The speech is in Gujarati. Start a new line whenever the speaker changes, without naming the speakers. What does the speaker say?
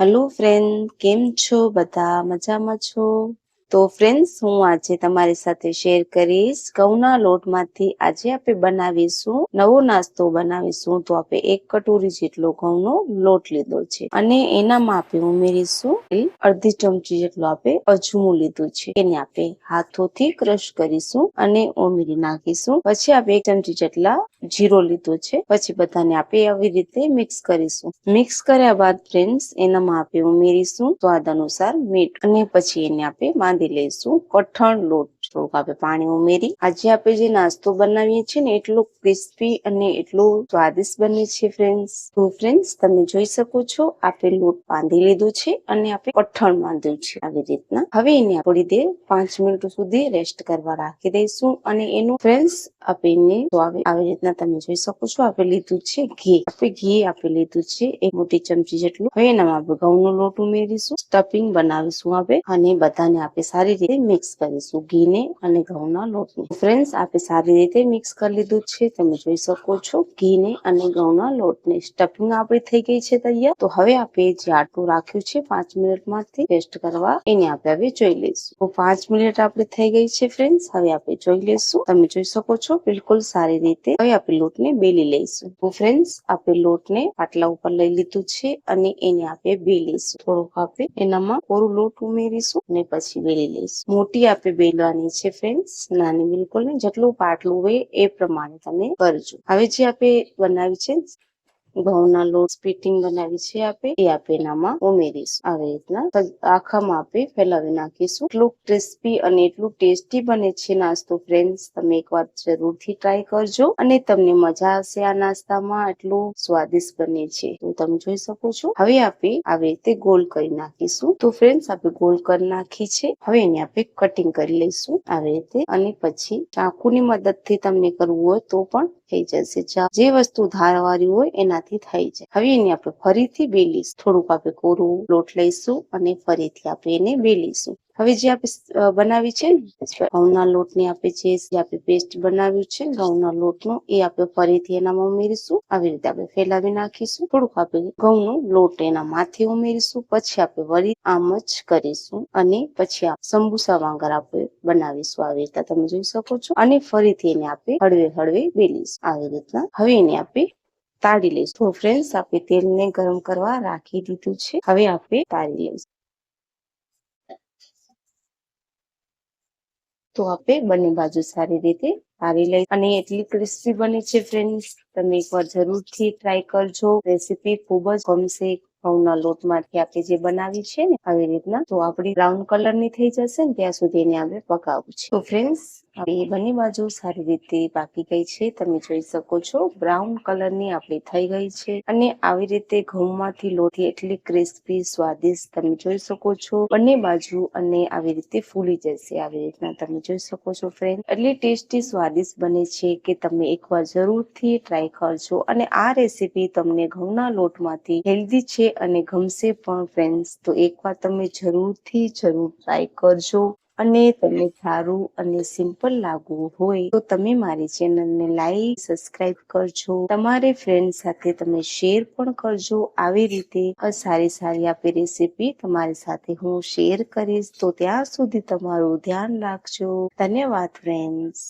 હેલો ફ્રેન્ડ કેમ છો? બધા મજામાં છો? તો ફ્રેન્ડ્સ હું આજે તમારી સાથે શેર કરીશ. ઘઉંના લોટમાંથી આજે આપણે બનાવીશું, નવો નાસ્તો બનાવીશું. તો આપણે એક કટોરી જેટલો ઘઉંનો લોટ લીધો છે અને એનામાં આપણે ઉમેરીશું અડધી ચમચી જેટલો આપણે અજમું લીધું છે. એને આપણે હાથોથી ક્રશ કરીશું અને ઉમેરી નાખીશું. પછી આપણે એક ચમચી જેટલા જીરો લીધો છે. પછી બધાને આપણે આવી રીતે મિક્સ કરીશું. મિક્સ કર્યા બાદ ફ્રેન્ડ્સ એનામાં આપણે ઉમેરીશું સ્વાદ અનુસાર મીઠ અને પછી એને આપણે બાંધી લઈશું. કઠણ લોટ થોડુંક આપે પાણી ઉમેરી. આજે આપણે જે નાસ્તો બનાવીએ છીએ ને, એટલો ક્રિસ્પી અને એટલો સ્વાદિષ્ટ બને છે ફ્રેન્ડ્સ તો ફ્રેન્ડ્સ તમે જોઈ શકો છો, આપણે લોટ બાંધી લીધો છે અને આપણે કઠણ બાંધ્યું છે આવી રીતના. હવે એને થોડી દેર, પાંચ મિનિટ સુધી રેસ્ટ કરવા રાખી દઈશું અને એનું ફ્રેન્ડ્સ આપણે આવી રીતના તમે જોઈ શકો છો, આપણે લીધું છે ઘી. આપણે ઘી આપી લીધું છે એક મોટી ચમચી જેટલું. હવે એનામાં આપણે ઘઉંનો લોટ ઉમેરીશું સ્ટફિંગ બનાવીશું આપણે અને બધાને આપણે સારી રીતે મિક્સ કરીશું. ઘીને અને ઘઉંના લોટને. ફ્રેન્ડ્સ આપણે સારી રીતે મિક્સ કરી લીધું છે. તમે જોઈ શકો છો, ઘીને અને ઘઉંના લોટને સ્ટફિંગ આપણી થઈ ગઈ છે તૈયાર. તો હવે આપણે જે આટલું રાખ્યું છે, પાંચ મિનિટમાંથી ટેસ્ટ કરવા, એને આપણે હવે જોઈ લઈશું. તો પાંચ મિનિટ આપણે થઈ ગઈ છે ફ્રેન્ડ્સ હવે આપણે જોઈ લઈશું. તમે જોઈ શકો છો, બિલકુલ સારી રીતે હવે આપણે લોટને બેલી લઈશું. તો ફ્રેન્ડ્સ આપણે લોટને પાટલા ઉપર લઈ લીધું છે અને એને આપણે બેલીશું થોડુંક આપણે એનામાં કોરું લોટ ઉમેરીશું અને પછી બેલી લઈશું. મોટી આપણે બેલવાની છે ફ્રેન્ડ્સ નાની બિલકુલ નહીં જેટલું પાટલું હોય એ પ્રમાણે તમે કરજો. હવે જે આપણે બનાવી છે ઘઉંના લોટ સ્પીટિંગ બનાવી છે આપણે એ આપે એનામાં ઉમેરીશું. આવી રીતના આખામાં આપે ફેલાવી નાખીશું. એટલું ક્રિસ્પી અને એટલું ટેસ્ટી બને છે નાસ્તો ફ્રેન્ડ્સ તમે એકવાર જરૂરથી ટ્રાય કરજો અને તમને મજા આવશે આ નાસ્તામાં. એટલું સ્વાદિષ્ટ બને છે. તો તમે જોઈ શકો છો. હવે આપણે આવી રીતે ગોલ કરી નાખીશું. તો ફ્રેન્ડ્સ આપણે ગોલ કરી નાખી છે. હવે એને આપણે કટિંગ કરી લઈશું. આવી રીતે અને પછી ચાકુની મદદથી તમને કરવું હોય તો પણ થઈ જશે. જે વસ્તુ ધારવાળી હોય એનાથી થઈ જાય. હવે એને આપણે ફરીથી બેલીશું થોડુંક આપણે કોરું લોટ લઈશું અને ફરીથી આપણે એને બેલીશું હવે જે આપણે બનાવી છે ઘઉંના લોટની આપણે જે આપણે પેસ્ટ બનાવ્યું છે, ઘઉંના લોટનો, એ આપણે ફરીથી એનામાં ઉમેરીશું. આવી રીતે આપણે ફેલાવી નાખીશું. થોડુંક આપણે ઘઉંનો લોટ એના માથે ઉમેરીશું. પછી આપણે વળી આમ જ કરીશું અને પછી સંબુસા વાંગર આપણે બનાવીશું. આવી રીતે તમે જોઈ શકો છો. અને ફરીથી એને આપણે હળવે હળવે બેલીશું. આવી રીતના હવે એને આપણે તાળી લઈશું. તો ફ્રેન્ડ્સ આપણે તેલને ગરમ કરવા રાખી દીધું છે. હવે આપણે તાળી લઈશું. તો આપણે બંને બાજુ સારી રીતે તારી લઈ. અને એટલી ક્રિસ્પી બની છે ફ્રેન્ડ્સ તમે એકવાર જરૂરથી ટ્રાય કરજો. રેસીપી ખૂબ જ ગમશે ઘઉંના લોટમાંથી આપણે જે બનાવી છે ને, આવી રીતના. તો આપણી બ્રાઉન કલરની થઈ જશે ને, ત્યાં સુધી એને આપણે પકાવવું છે. તો ફ્રેન્ડ્સ એ બંને બાજુ સારી રીતે પાકી ગઈ છે. તમે જોઈ શકો છો, બ્રાઉન કલરની આપણી થઈ ગઈ છે અને આવી રીતે ઘઉંમાંથી લોટી એટલી ક્રિસ્પી, સ્વાદિષ્ટ તમે જોઈ શકો છો. બંને બાજુ અને આવી રીતે ફૂલી જશે આવી રીતના તમે જોઈ શકો છો ફ્રેન્ડ એટલી ટેસ્ટી, સ્વાદિષ્ટ બને છે કે તમે એકવાર જરૂરથી ટ્રાય કરજો. અને આ રેસીપી તમને ઘઉંના લોટમાંથી હેલ્ધી છે અને ગમશે પણ ફ્રેન્ડ્સ તો એકવાર તમે જરૂરથી, જરૂર ટ્રાય કરજો. અને તમને સારું અને સિમ્પલ લાગવું હોય તો તમે મારી ચેનલને લાઈક સબસ્ક્રાઇબ કરજો. તમારે ફ્રેન્ડ સાથે તમે શેર પણ કરજો. આવી રીતે સારી સારી આપી રેસીપી તમારી સાથે હું શેર કરીશ. તો ત્યાં સુધી તમારું ધ્યાન રાખજો. ધન્યવાદ ફ્રેન્ડ્સ